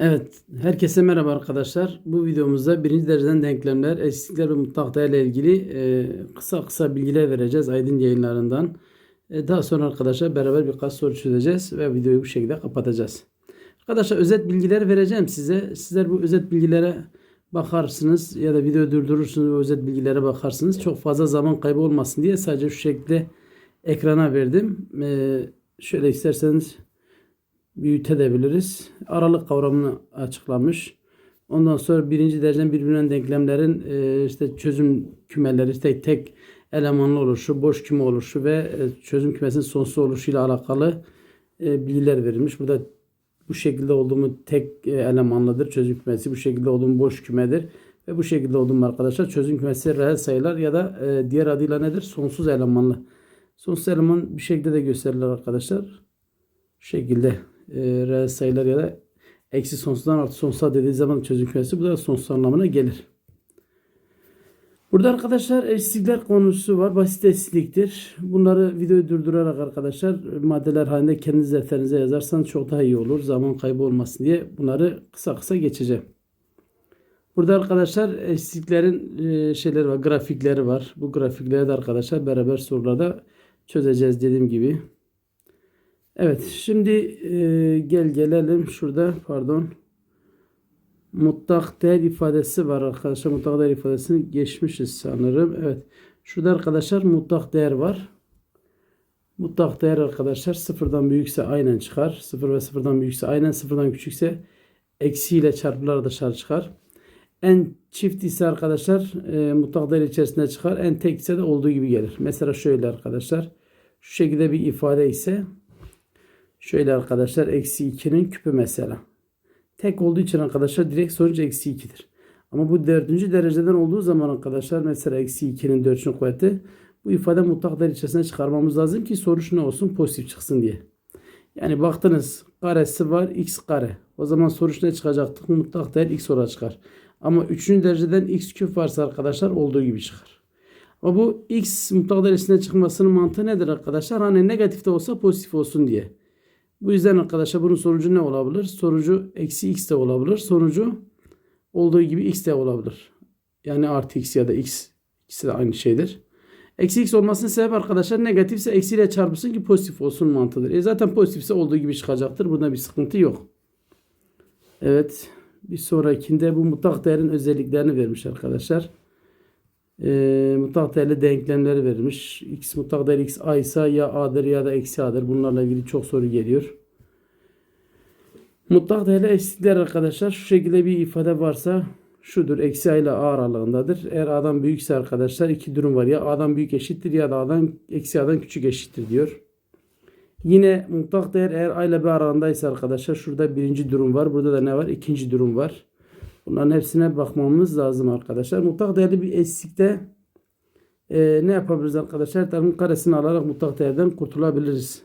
Evet, herkese merhaba arkadaşlar. Bu videomuzda birinci dereceden denklemler, eşitlikler ve mutlak değerle ilgili e, kısa kısa bilgiler vereceğiz Aydın yayınlarından. E, daha sonra arkadaşlar beraber birkaç soru çözeceğiz ve videoyu bu şekilde kapatacağız. Arkadaşlar özet bilgiler vereceğim size. Sizler bu özet bilgilere bakarsınız ya da videoyu durdurursunuz ve özet bilgilere bakarsınız. Çok fazla zaman kaybı olmasın diye sadece şu şekilde ekrana verdim. E, şöyle isterseniz büyütebiliriz. Aralık kavramını açıklamış. Ondan sonra birinci dereceden birbirinden denklemlerin e, işte çözüm kümeleri, işte tek elemanlı oluşu, boş küme oluşu ve e, çözüm kümesinin sonsuz oluşuyla alakalı e, bilgiler verilmiş. Burada bu şekilde olduğumu tek elemanlıdır çözüm kümesi, bu şekilde olduğum boş kümedir ve bu şekilde olduğum arkadaşlar çözüm kümesi reel sayılar ya da diğer adıyla nedir? Sonsuz elemanlı. Sonsuz eleman bir şekilde de gösterilir arkadaşlar. Şu şekilde e, reel sayılar ya da eksi sonsuzdan artı sonsuza dediği zaman çözüm kümesi bu da sonsuz anlamına gelir. Burada arkadaşlar eşitlikler konusu var. Basit eşitliktir. Bunları videoyu durdurarak arkadaşlar maddeler halinde kendi defterinize yazarsanız çok daha iyi olur. Zaman kaybı olmasın diye bunları kısa kısa geçeceğim. Burada arkadaşlar eşitliklerin e, şeyleri var, grafikleri var. Bu grafikleri de arkadaşlar beraber sorularda çözeceğiz dediğim gibi. Evet şimdi e, gel gelelim şurada pardon. Mutlak değer ifadesi var arkadaşlar. Mutlak değer ifadesini geçmişiz sanırım. Evet. Şurada arkadaşlar mutlak değer var. Mutlak değer arkadaşlar sıfırdan büyükse aynen çıkar. Sıfır ve sıfırdan büyükse aynen sıfırdan küçükse eksiyle çarpılar dışarı çıkar. En çift ise arkadaşlar e, mutlak değer içerisinde çıkar. En tek ise de olduğu gibi gelir. Mesela şöyle arkadaşlar. Şu şekilde bir ifade ise Şöyle arkadaşlar eksi 2'nin küpü mesela. Tek olduğu için arkadaşlar direkt sonuç eksi 2'dir. Ama bu dördüncü dereceden olduğu zaman arkadaşlar mesela eksi 2'nin dördüncü kuvveti bu ifade mutlak değer içerisine çıkarmamız lazım ki sonuç ne olsun pozitif çıksın diye. Yani baktınız karesi var x kare. O zaman sonuç ne çıkacaktı? Mutlak değer x olarak çıkar. Ama üçüncü dereceden x küp varsa arkadaşlar olduğu gibi çıkar. Ama bu x mutlak değer içine çıkmasının mantığı nedir arkadaşlar? Hani negatif de olsa pozitif olsun diye. Bu yüzden arkadaşlar bunun sonucu ne olabilir? Sonucu eksi x de olabilir. Sonucu olduğu gibi x de olabilir. Yani artı x ya da x ikisi de aynı şeydir. Eksi x olmasının sebebi arkadaşlar negatifse eksiyle çarpılsın ki pozitif olsun mantığıdır. E zaten pozitifse olduğu gibi çıkacaktır. Bunda bir sıkıntı yok. Evet. Bir sonrakinde bu mutlak değerin özelliklerini vermiş arkadaşlar. E, mutlak değerli denklemleri verilmiş. X mutlak değer x a ise ya a'dır ya da eksi a'dır. Bunlarla ilgili çok soru geliyor. Mutlak değerli eşitlikler arkadaşlar şu şekilde bir ifade varsa şudur. Eksi a ile a aralığındadır. Eğer a'dan büyükse arkadaşlar iki durum var. Ya a'dan büyük eşittir ya da a'dan eksi a'dan küçük eşittir diyor. Yine mutlak değer eğer a ile b aralığındaysa arkadaşlar şurada birinci durum var. Burada da ne var? İkinci durum var. Bunların hepsine bakmamız lazım arkadaşlar. Mutlak değerli bir eşitlikte e, ne yapabiliriz arkadaşlar? Tarafın karesini alarak mutlak değerden kurtulabiliriz.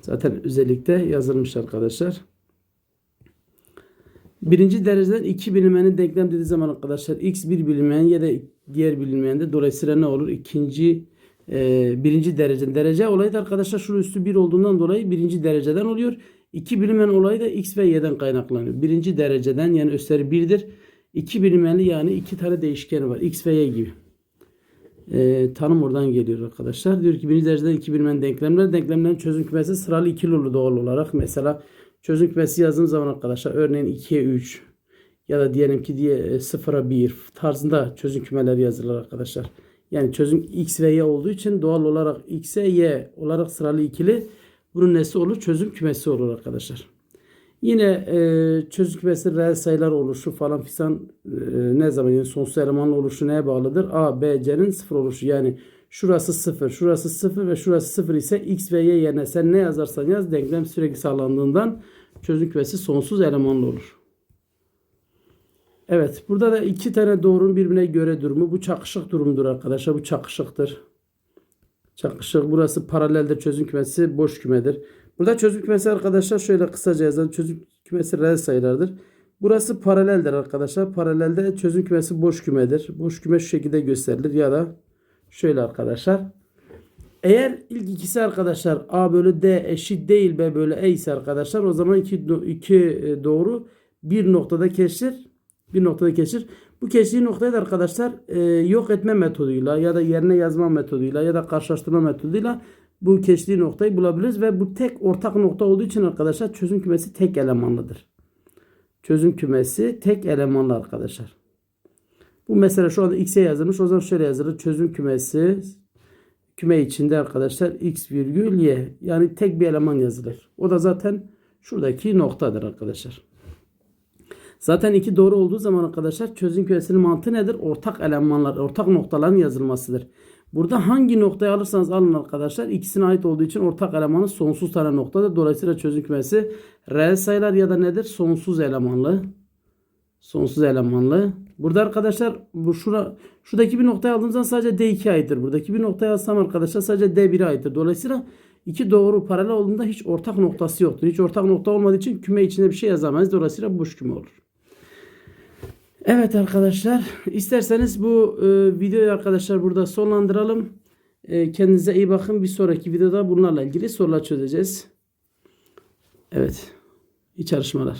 Zaten özellikle yazılmış arkadaşlar. Birinci dereceden iki bilinmenin denklem dediği zaman arkadaşlar x bir bilinmeyen ya da diğer bilinmeyen de dolayısıyla ne olur? İkinci e, birinci dereceden. Derece olayı da arkadaşlar şurada üstü bir olduğundan dolayı birinci dereceden oluyor. İki bilinmeyen olayı da x ve y'den kaynaklanıyor. Birinci dereceden yani üstleri birdir. İki bilinmeyenli yani iki tane değişkeni var. x ve y gibi. E, tanım oradan geliyor arkadaşlar. Diyor ki birinci dereceden iki bilinmeyen denklemler. Denklemlerin çözüm kümesi sıralı ikili olur doğal olarak. Mesela çözüm kümesi yazdığım zaman arkadaşlar örneğin 2'ye 3 ya da diyelim ki diye 0'a 1 tarzında çözüm kümeleri yazılır arkadaşlar. Yani çözüm x ve y olduğu için doğal olarak x'e y olarak sıralı ikili bunun nesi olur? Çözüm kümesi olur arkadaşlar. Yine e, çözüm kümesi reel sayılar oluşu falan filan e, ne zaman yani sonsuz elemanlı oluşu neye bağlıdır? A, B, C'nin sıfır oluşu. Yani şurası sıfır, şurası sıfır ve şurası sıfır ise x ve y yerine sen ne yazarsan yaz denklem sürekli sağlandığından çözüm kümesi sonsuz elemanlı olur. Evet burada da iki tane doğrunun birbirine göre durumu. Bu çakışık durumdur arkadaşlar. Bu çakışıktır. Çakışık. Burası paraleldir. Çözüm kümesi boş kümedir. Burada çözüm kümesi arkadaşlar şöyle kısaca yazalım. Çözüm kümesi reel sayılardır. Burası paraleldir arkadaşlar. Paralelde çözüm kümesi boş kümedir. Boş küme şu şekilde gösterilir ya da şöyle arkadaşlar. Eğer ilk ikisi arkadaşlar A bölü D eşit değil B bölü E ise arkadaşlar o zaman iki, iki doğru bir noktada kesir. Bir noktada kesir. Bu kestiği noktayı da arkadaşlar e, yok etme metoduyla ya da yerine yazma metoduyla ya da karşılaştırma metoduyla bu kestiği noktayı bulabiliriz ve bu tek ortak nokta olduğu için arkadaşlar çözüm kümesi tek elemanlıdır. Çözüm kümesi tek elemanlı arkadaşlar. Bu mesela şu anda x'e yazılmış. O zaman şöyle yazılır. Çözüm kümesi küme içinde arkadaşlar x virgül y. Yani tek bir eleman yazılır. O da zaten şuradaki noktadır arkadaşlar. Zaten iki doğru olduğu zaman arkadaşlar çözüm kümesinin mantığı nedir? Ortak elemanlar, ortak noktaların yazılmasıdır. Burada hangi noktayı alırsanız alın arkadaşlar ikisine ait olduğu için ortak elemanı sonsuz tane noktadır. Dolayısıyla çözüm kümesi reel sayılar ya da nedir? Sonsuz elemanlı. Sonsuz elemanlı. Burada arkadaşlar bu şura, şuradaki bir noktayı aldığımızda sadece D2 aittir. Buradaki bir noktayı alsam arkadaşlar sadece D1'e aittir. Dolayısıyla iki doğru paralel olduğunda hiç ortak noktası yoktur. Hiç ortak nokta olmadığı için küme içinde bir şey yazamayız. Dolayısıyla boş küme olur. Evet arkadaşlar isterseniz bu e, videoyu arkadaşlar burada sonlandıralım. E, kendinize iyi bakın. Bir sonraki videoda bunlarla ilgili sorular çözeceğiz. Evet. İyi çalışmalar.